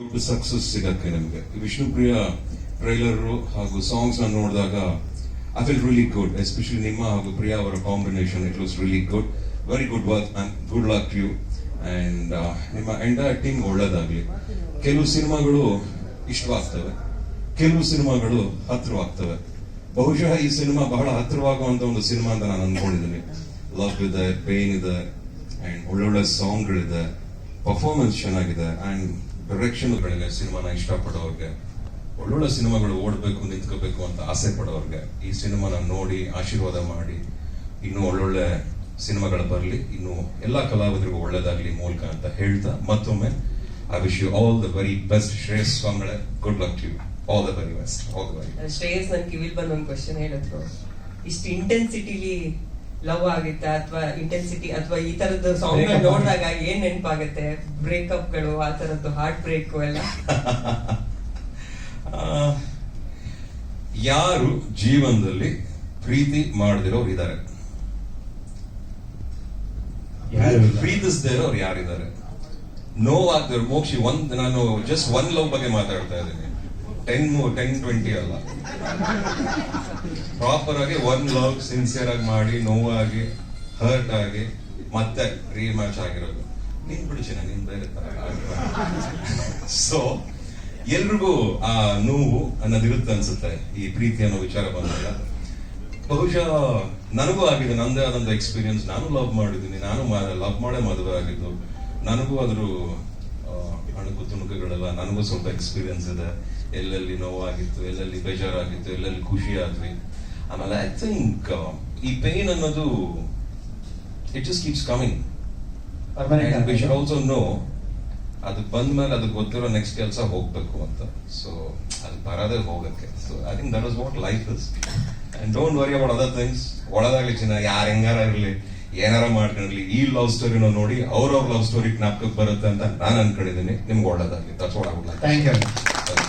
ದೊಡ್ಡ ಸಕ್ಸಸ್ ಸಿಗತ್ತೆ ನಮಗೆ. ವಿಷ್ಣುಪ್ರಿಯ ಟ್ರೈಲರ್ ಹಾಗೂ ಸಾಂಗ್ಸ್ ನಾನು ನೋಡಿದಾಗ I feel really good especially ನಿಮ್ಮ ಹಾಗೂ ಪ್ರಿಯಾ ಅವರ combination it was really good very good work man good luck you and ನಿಮ್ಮ ಎಂಟೈರ್ ಟೀಮ್ ಒಳ್ಳೇದಾಗಲಿ. ಕೆಲವು ಸಿನಿಮಾಗಳು ಇಷ್ಟವಾಗ್ತವೆ. ಕೆಲವು ಸಿನಿಮಾಗಳು ಹತ್ತಿರವಾಗ್ತವೆ. ಬಹುಶಃ ಈ ಸಿನಿಮಾ ಬಹಳ ಹತ್ತಿರವಾಗುವಂತ ಒಂದು ಸಿನಿಮಾ ಅಂತ ನಾನು ಅನ್ಕೊಂಡಿದ್ದೀನಿ. ಲವ್ ಇದೆ ಪೇನ್ ಇದೆ ಅಂಡ್ ಒಳ್ಳೊಳ್ಳೆ ಸಾಂಗ್ಗಳಿದೆ ಪರ್ಫಾರ್ಮೆನ್ಸ್ ಚೆನ್ನಾಗಿದೆ ಅಂಡ್ ಡೈರೆಕ್ಷನ್ಗಳಿಗೆ ಸಿನಿಮಾನ ಇಷ್ಟಪಡೋರ್ಗೆ, ಒಳ್ಳೊಳ್ಳೆ ಸಿನಿಮಾಗಳು ಓಡಬೇಕು, ನಿಂತ್ಕೋಬೇಕು ಅಂತ ಆಸೆ ಪಡೋರ್ಗೆ ಈ ಸಿನಿಮಾನ ನೋಡಿ ಆಶೀರ್ವಾದ ಮಾಡಿ, ಇನ್ನು ಒಳ್ಳೊಳ್ಳೆ ಸಿನಿಮಾಗಳು ಬರಲಿ, ಇನ್ನು ಎಲ್ಲಾ ಕಲಾವಿದರಿಗೂ ಒಳ್ಳೇದಾಗ್ಲಿ ಮೂಲಕ ಅಂತ ಹೇಳ್ತಾ ಮತ್ತೊಮ್ಮೆ I wish you all the very best Shreyas ಸ್ವಾಮಿಗಳೇ good luck you all the very best all the very Shreyas ನನ್ ಕಿವಿಲ್ ಬಂದ್ ಒಂದು ಕ್ವಶನ್ ಹೇಳಿದ್ರು. ಇಷ್ಟು ಇಂಟೆನ್ಸಿಟಿಲಿ ಲವ್ ಆಗುತ್ತೆ ಅಥವಾ ಇಂಟೆನ್ಸಿಟಿ ಅಥವಾ ಈ ತರದ್ದು ಸಾಂಗ್. ನೋಡಿದಾಗ ಏನ್ ನೆನಪಾಗುತ್ತೆ? ಬ್ರೇಕಪ್ಗಳು ಆ ತರದ್ದು ಹಾರ್ಟ್ ಬ್ರೇಕ್ ಎಲ್ಲ? ಆ, ಯಾರು ಜೀವನದಲ್ಲಿ ಪ್ರೀತಿ ಮಾಡದಿರೋರು ಇದ್ದಾರೆ. ಪ್ರೀತಿಸದೇ ಇರೋರು ಯಾರಿದ್ದಾರೆ? ನೋವಾಗ್ದವ್ರು ಮೋಕ್ಷಿ ಒಂದ್ ನಾನು ಜಸ್ಟ್ ಒನ್ ಲವ್ ಬಗ್ಗೆ ಮಾತಾಡ್ತಾ ಇದ್ದೀನಿ. ಟೆನ್ ಟೆನ್ ಟ್ವೆಂಟಿ ಅಲ್ಲ. ಪ್ರಾಪರ್ ಆಗಿ ಒನ್ ಲವ್ ಸಿನ್ಸಿಯರ್ ಆಗಿ ಮಾಡಿ, ನೋವಾಗಿ ಹರ್ಟ್ ಆಗಿ, ಮತ್ತೆ ರೀಮ್ಯಾಚ್ ಆಗಿರೋದು. ನೀನ್ ಬಿಡಿಸಿನ ನೀನ್ ಬೇರೆ ಸೊ ಎಲ್ರಿಗೂ ಆ ನೋವು ಅನ್ನೋದಿರುತ್ತೆ ಅನ್ಸುತ್ತೆ, ಈ ಪ್ರೀತಿ ಅನ್ನೋ ವಿಚಾರ ಬಂದಾಗ. ಬಹುಶಃ ನನಗೂ ಆಗಿದೆ, ನಂದೇ ಆದಂತ ಎಕ್ಸ್ಪೀರಿಯನ್ಸ್ ನಾನು ಲವ್ ಮಾಡಿದ್ದೀನಿ, ನಾನು ಲವ್ ಮಾಡೇ ಮದುವೆ ಆಗಿದ್ದು. ನನಗೂ ಅದ್ರ ಅಣುಕು ತುಣುಕುಗಳೆಲ್ಲ ನನಗೂ ಸ್ವಲ್ಪ ಎಕ್ಸ್ಪೀರಿಯನ್ಸ್ ಇದೆ. ಎಲ್ಲೆಲ್ಲಿ ನೋವಾಗಿತ್ತು ಎಲ್ಲೆಲ್ಲಿ ಬೇಜಾರಾಗಿತ್ತು ಎಲ್ಲೆಲ್ಲಿ ಖುಷಿ ಆದ್ವಿ ಆಮೇಲೆ ಐ ಥಿಂಕ್ ಈ ಪೇನ್ ಅನ್ನೋದು it just keeps coming we should. Also no ಅದು ಬಂದ್ಮೇಲೆ ಅದು ಗೊತ್ತಿರೋ ನೆಕ್ಸ್ಟ್ ಕೆಲಸ ಹೋಗ್ಬೇಕು ಅಂತ. ಸೊ ಅದು ಬರೋದೇ ಹೋಗಕ್ಕೆ. So I think that was what life is and don't worry about other things ಒಳದಾಗ್ಲಿ ಚಿನ್ನ ಯಾರು ಹೆಂಗಾರ ಇರಲಿ. ಏನಾರ ಮಾಡ್ಕೊಂಡಿರ್ಲಿ ಈ ಲವ್ ಸ್ಟೋರಿನ ನೋಡಿ ಅವ್ರವ್ರ ಲವ್ ಸ್ಟೋರಿ ಜ್ಞಾಪಕಕ್ಕೆ ಬರುತ್ತೆ ಅಂತ ನಾನು ಅನ್ಕೊಂಡಿದ್ದೀನಿ ನಿಮ್ಗೆ ಒಳ್ಳೇದಾಗ್ಲಿ. That's thank I